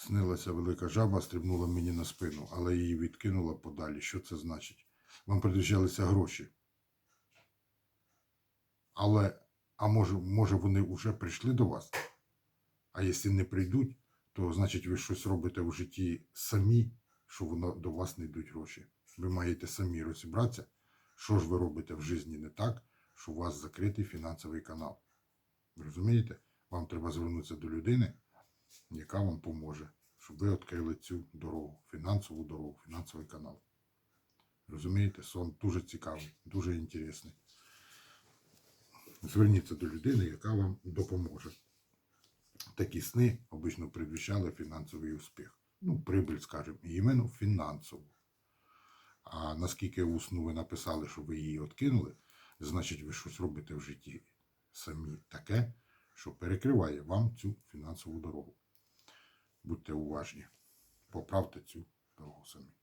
Снилася велика жаба, стрибнула мені на спину, але її відкинула подалі. Що це значить? Вам предвіщалися гроші. Але, а може, може вони вже прийшли до вас? А якщо не прийдуть, то значить ви щось робите в житті самі, що воно до вас не йдуть гроші. Ви маєте самі розібратися, що ж ви робите в житті не так, що у вас закритий фінансовий канал. Розумієте? Вам треба звернутися до людини, яка вам поможе, щоб ви відкрили цю дорогу, фінансову дорогу, фінансовий канал. Розумієте, сон дуже цікавий, дуже інтересний. Зверніться до людини, яка вам допоможе. Такі сни обично предвіщали фінансовий успіх. Ну, прибыль, скажімо, іменно фінансову. А наскільки у сну ви написали, що ви її відкинули, значить ви щось робите в житті самі таке, що перекриває вам цю фінансову дорогу. Будьте уважні, поправте цю дорогу самі.